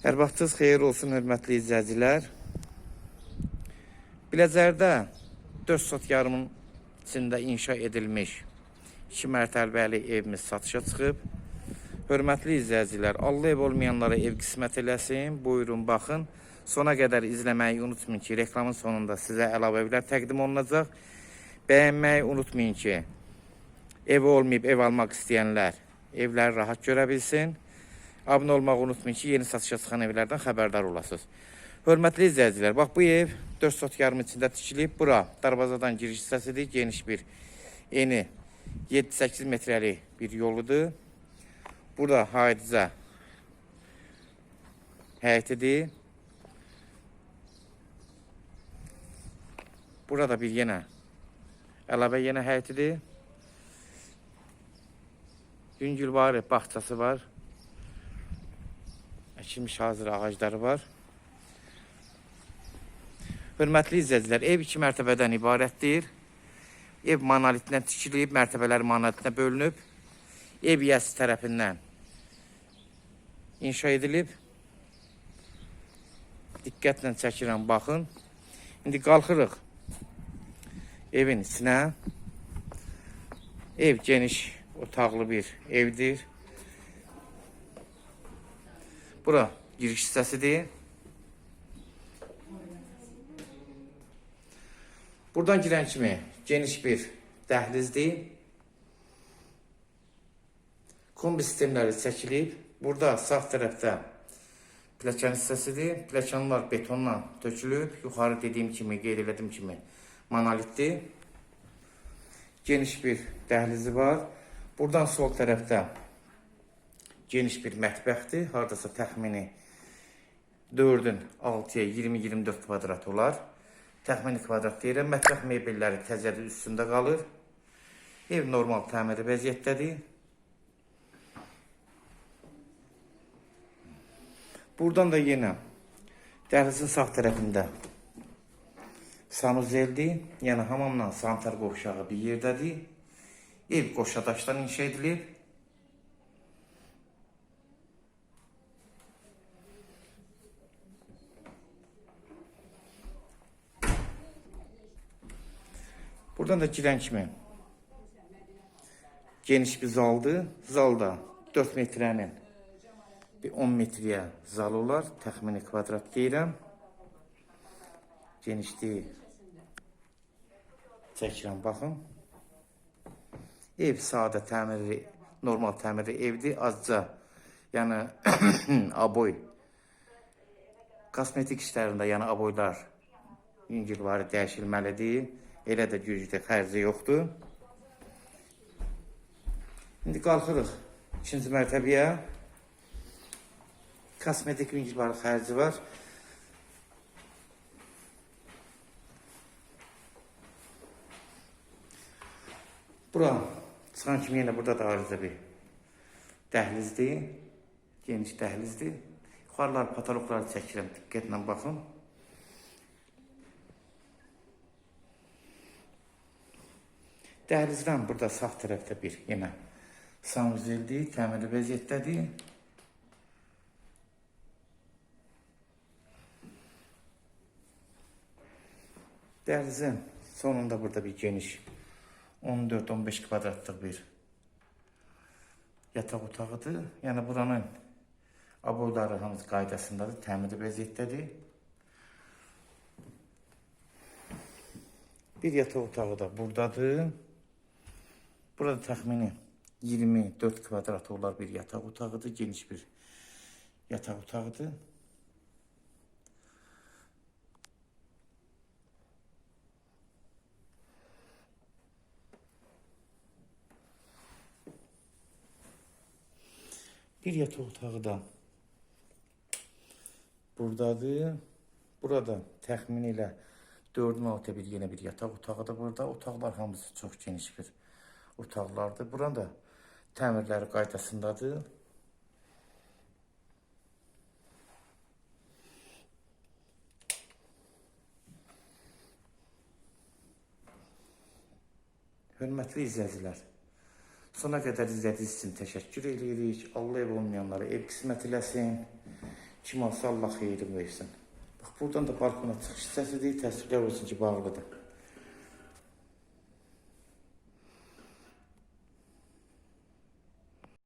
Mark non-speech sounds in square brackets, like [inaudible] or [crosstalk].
Hər vaxtınız xeyir olsun, hörmətli izləyicilər. Biləcərdə 4 sot yarımın içində inşa edilmiş 2 mərtəbəli evimiz satışa çıxıb. Hörmətli izləyicilər, Allah ev olmayanlara ev qismət eləsin. Buyurun, baxın. Sona qədər izləməyi unutmayın ki, reklamın sonunda sizə əlavə evlər təqdim olunacaq. Bəyənməyi unutmayın ki, ev olmayıb ev almaq istəyənlər evləri rahat görə bilsin. Abunə olmağı unutmayın ki, yeni satışa çıxan evlərdən xəbərdar olasınız. Hörmətli izləyicilər, bax bu ev 4 sot yarım içində tikilib. Bura darvazadan giriş hissəsidir, geniş bir eni 7-8 metrəli bir yoludur. Burada haydicə həyətidir. Burada bir yenə əlavə yenə həyətidir. Yüngülvari bağçası var. Əkilmiş hazır ağacları var. Hörmətli izləyicilər, ev iki mərtəbədən ibarətdir. Ev monolitdən tikilib, mərtəbələr monolitinə bölünüb. Ev yəsi tərəfindən inşa edilib. Diqqətlə çəkirəm, baxın. İndi qalxırıq evin içinə. Ev geniş, otaqlı bir evdir. Bura giriş hissəsidir. Buradan girən kimi geniş bir dəhlizdir. Kombi sistemləri çəkilib. Burada sağ tərəfdə pləkan hissəsidir. Pləkanlar betonla tökülüb. Yuxarı dediyim kimi, qeyd elədim kimi monolitdir. Geniş bir dəhlizi var. Buradan sol tərəfdə geniş bir mətbəxdir. Hardasa təxmini 4-ün 6-ya 20-24 kvadrat olar. Təxmini kvadrat deyirəm. Mətbəx mebelləri təzədir üstündə qalır. Ev normal təmiri vəziyyətdədir. Buradan da yenə dəhlizin sağ tərəfində sanuzeldir. Yəni hamamla sanitar qovşağı bir yerdədir. Ev qoşa daşdan inşa edilib. Buradan da kimi geniş bir zaldır. Zalda 4 metrənin bir 10 metrəyə zal olar. Təxmini kvadrat deyirəm. Genişliyi çəkirəm, baxın. Ev sadə təmirli, normal təmirli evdir. Azca, yəni [coughs] aboy kosmetik işlərində, yəni aboylar yüngülvari dəyişilməlidir. Elə də güclü xərci yoxdur. İndi qalxırıq ikinci mərtəbəyə. Kosmetik yüngülvari xərci var. Bura çıxan kimi yenə burada da ayrıca bir dəhlizdir. Geniş dəhlizdir. Yuxarılar patologları çəkirəm, diqqətlə baxın. Dəhlizdən burada sağ tərəfdə bir yenə sanuzeldir, təmirli vəziyyətdədir. Dəhlizin sonunda burada bir geniş 14-15 kvadratlıq bir yataq otağıdır. Yəni buranın aboyları hamısı qaydasındadır, təmirli vəziyyətdədir. Bir yataq otağı da buradadır. Burada təxmini 24 kvadrat olar bir yataq otağıdır, geniş bir yataq otağıdır. Bir yataq otağı da buradadır. Burada təxmini ilə 4-ün altı bir yenə bir yataq otağı da burada. Otaqlar hamısı çox geniş bir otaqlardır. Buranın da təmirləri qaydasındadır. Hörmətli izləyicilər, sona qədər izlədiyiniz üçün təşəkkür edirik. Allah ev olmayanlara ev qismət eləsin. Kim alsa Allah xeyrini versin. Bax buradan da balkona çıxış hissəsidir. Təsvirlər olsun ki, bağlıdır.